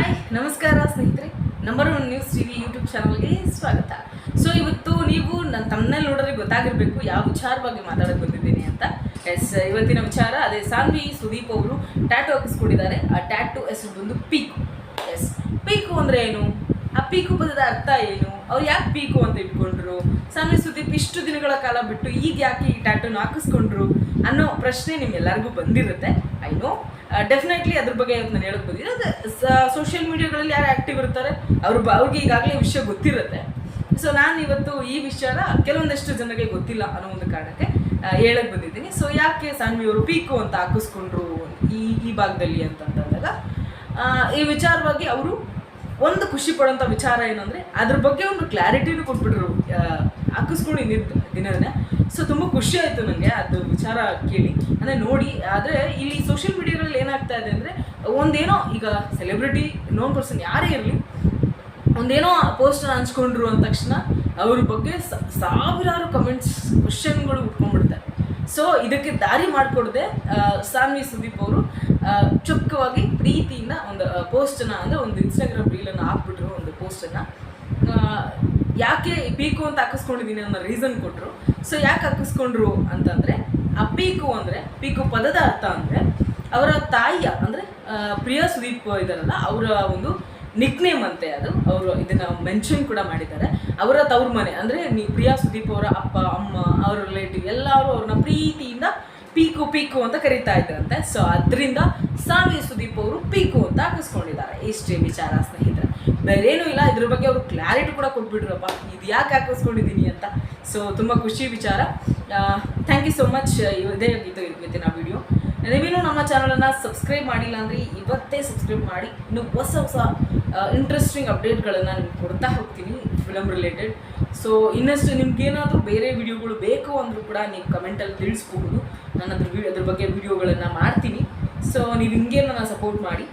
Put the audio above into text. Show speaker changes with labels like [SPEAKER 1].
[SPEAKER 1] Hi, ನಮಸ್ಕಾರ ಸ್ನೇಹಿತರೆ. Number one news T V YouTube ಚಾನಲ್ಗೆ ಸ್ವಾಗತ. ಸೊ ಇವತ್ತು ನೀವು ನನ್ನ ತಮ್ಮನಲ್ಲಿ ನೋಡಿದ್ರೆ ಗೊತ್ತಾಗಿರಬೇಕು ಯಾವ ವಿಚಾರವಾಗಿ ಮಾತಾಡಕ್ಕೆ ಬಂದಿದ್ದೀನಿ ಅಂತ. ಎಸ್ ಇವತ್ತಿನ ವಿಚಾರ, ಅದೇ ಸಾನ್ವಿ, ಸುದೀಪ್ ಅವರು ಟ್ಯಾಟು ಹಾಕಿಸ್ಕೊಂಡಿದ್ದಾರೆ ಆ ಟ್ಯಾಟು ಹೆಸರು ಬಂದು ಪೀಕು. ಎಸ್ ಪೀಕು ಅಂದರೆ ಏನು? ಆ ಪೀಕು ಪದದ ಅರ್ಥ ಏನು? ಅವ್ರು ಯಾಕೆ ಪೀಕು ಅಂತ ಇಟ್ಕೊಂಡ್ರು? ಸಾನ್ವಿ, ಸುದೀಪ್ ಇಷ್ಟು ದಿನಗಳ ಕಾಲ ಬಿಟ್ಟು ಈಗ ಯಾಕೆ ಈ ಟ್ಯಾಟೂನ ಹಾಕಿಸ್ಕೊಂಡ್ರು ಅನ್ನೋ ಪ್ರಶ್ನೆ ನಿಮ್ಮೆಲ್ಲರಿಗೂ ಬಂದಿರುತ್ತೆ. ಐ ನೋ ಡೆಫಿನೆಟ್ಲಿ ಅದ್ರ ಬಗ್ಗೆ ನಾನು ಹೇಳಕ್ ಬಂದಿದ್ದೆ ಸೋಷಿಯಲ್ ಮೀಡಿಯಾಗಳಲ್ಲಿ ಯಾರು ಆ್ಯಕ್ಟಿವ್ ಇರ್ತಾರೆ, ಅವ್ರ ಬ- ಅವ್ರಿಗೆ ಈಗಾಗಲೇ ವಿಷಯ ಗೊತ್ತಿರುತ್ತೆ. ಸೊ ನಾನು ಇವತ್ತು ಈ ವಿಷಯನ ಕೆಲವೊಂದಷ್ಟು ಜನರಿಗೆ ಗೊತ್ತಿಲ್ಲ ಅನ್ನೋ ಒಂದು ಕಾರಣಕ್ಕೆ ಹೇಳಕ್ಕೆ ಹೇಳಕ್ ಬಂದಿದ್ದೀನಿ. ಸೊ ಯಾಕೆ ಸಾನ್ವಿ ಅವರು ಪೀಕು ಅಂತ ಹಾಕಿಸ್ಕೊಂಡ್ರು ಈ ಈ ಭಾಗದಲ್ಲಿ ಅಂತಂದಾಗ ಈ ವಿಚಾರವಾಗಿ ಅವರು ಒಂದು ಖುಷಿ ಪಡೋಂಥ ವಿಚಾರ ಏನಂದ್ರೆ, ಅದ್ರ ಬಗ್ಗೆ ಒಂದು ಕ್ಲಾರಿಟಿನೂ ಕೊಟ್ಬಿಟ್ರು. ಹಾಕಿಸ್ಕೊಂಡು ದಿನನೇ ಸೊ ತುಂಬ ಖುಷಿ ಆಯಿತು ನನಗೆ ಅದು ವಿಚಾರ ಕೇಳಿ. ಅಂದರೆ ನೋಡಿ, ಆದರೆ ಇಲ್ಲಿ ಸೋಷಿಯಲ್ ಮೀಡಿಯಾಗಳಲ್ಲಿ ಏನಾಗ್ತಾ ಇದೆ ಅಂದರೆ, ಒಂದೇನೋ ಈಗ ಸೆಲೆಬ್ರಿಟಿ ನೋನ್ ಪರ್ಸನ್ ಯಾರೇ ಇರಲಿ, ಒಂದೇನೋ ಪೋಸ್ಟರ್ ಹಂಚ್ಕೊಂಡ್ರು ಅಂದ ತಕ್ಷಣ ಅವ್ರ ಬಗ್ಗೆ ಸಾವಿರಾರು ಕಮೆಂಟ್ಸ್ ಕ್ವಶನ್ಗಳು ಉಟ್ಕೊಂಡ್ಬಿಡ್ತಾರೆ. ಸೊ ಇದಕ್ಕೆ ದಾರಿ ಮಾಡಿಕೊಡದೆ ಸಾನ್ವಿ ಸುದೀಪ್ ಅವರು. ಚುಕ್ಕವಾಗಿ ಪ್ರೀತಿಯಿಂದ ಒಂದು ಪೋಸ್ಟನ್ನು ಅಂದರೆ ಒಂದು ಇನ್ಸ್ಟಾಗ್ರಾಮ್ ರೀಲನ್ನು ಹಾಕ್ಬಿಟ್ರು ಒಂದು ಪೋಸ್ಟನ್ನು ಯಾಕೆ ಪೀಕು ಅಂತ ಹಾಕಿಸ್ಕೊಂಡಿದ್ದೀನಿ ಅನ್ನೋ ರೀಸನ್ ಕೊಟ್ಟರು ಸೊ ಯಾಕೆ ಹಾಕಿಸ್ಕೊಂಡ್ರು ಅಂತಂದರೆ, ಆ ಪೀಕು ಅಂದರೆ, ಪೀಕು ಪದದ ಅರ್ಥ ಅಂದರೆ, ಅವರ ತಾಯಿಯ, ಅಂದರೆ ಪ್ರಿಯಾ ಸುದೀಪ್ ಇದಾರಲ್ಲ, ಅವರ ಒಂದು ನಿಕ್ನೇಮ್ ಅಂತೆ ಅದು. ಅವರು ಇದನ್ನು ಮೆನ್ಷನ್ ಕೂಡ ಮಾಡಿದ್ದಾರೆ. ಅವರ ತವ್ರ ಮನೆ, ಅಂದರೆ, ನೀ ಪ್ರಿಯಾ ಸುದೀಪ್ ಅವರ ಅಪ್ಪ, ಅಮ್ಮ, ಅವರ ರಿಲೇಟಿವ್ ಎಲ್ಲರೂ ಅವ್ರನ್ನ ಪ್ರೀತಿಯಿಂದ ಪೀಕು ಪೀಕು ಅಂತ ಕರೀತಾ ಇದ್ರಂತೆ. ಸೊ ಅದರಿಂದ ಸಾವಿ ಸುದೀಪ್ ಅವರು ಪೀಕು ಅಂತ ಹಾಕಿಸ್ಕೊಂಡಿದ್ದಾರೆ. ಇಷ್ಟೇ ವಿಚಾರ, ಸ್ನೇಹಿತರೆ. ಬೇರೇನೂ ಇಲ್ಲ, ಇದ್ರ ಬಗ್ಗೆ ಅವರು ಕ್ಲಾರಿಟಿ ಕೂಡ ಕೊಟ್ಬಿಟ್ರಪ್ಪ. ಇದು ಯಾಕೆ ಹಾಕಿಸ್ಕೊಂಡಿದ್ದೀನಿ ಅಂತ. ಸೊ ತುಂಬ ಖುಷಿ ವಿಚಾರ. ಥ್ಯಾಂಕ್ ಯು ಸೋ ಮಚ್ ಇದೇ ಆಗಿತ್ತು ನಾವು ವಿಡಿಯೋ ನೀವೇನು ನಮ್ಮ ಚಾನಲನ್ನು ಸಬ್ಸ್ಕ್ರೈಬ್ ಮಾಡಿಲ್ಲ ಅಂದರೆ ಇವತ್ತೇ ಸಬ್ಸ್ಕ್ರೈಬ್ ಮಾಡಿ. ಇನ್ನು ಹೊಸ ಹೊಸ ಇಂಟ್ರೆಸ್ಟಿಂಗ್ ಅಪ್ಡೇಟ್ಗಳನ್ನು ನಿಮ್ಗೆ ಕೊಡ್ತಾ ಹೋಗ್ತೀನಿ ಫಿಲಮ್ ರಿಲೇಟೆಡ್ ಸೊ ಇನ್ನಷ್ಟು ನಿಮ್ಗೇನಾದರೂ ಬೇರೆ ವಿಡಿಯೋಗಳು ಬೇಕು ಅಂದರೂ ಕೂಡ ನೀವು ಕಮೆಂಟಲ್ಲಿ ತಿಳಿಸ್ಬೋದು. ನಾನು ಅದ್ರ ಅದ್ರ ಬಗ್ಗೆ ವಿಡಿಯೋಗಳನ್ನು ಮಾಡ್ತೀನಿ. ಸೊ ನೀವು ಹಿಂಗೆ ನನ್ನ ಸಪೋರ್ಟ್ ಮಾಡಿ.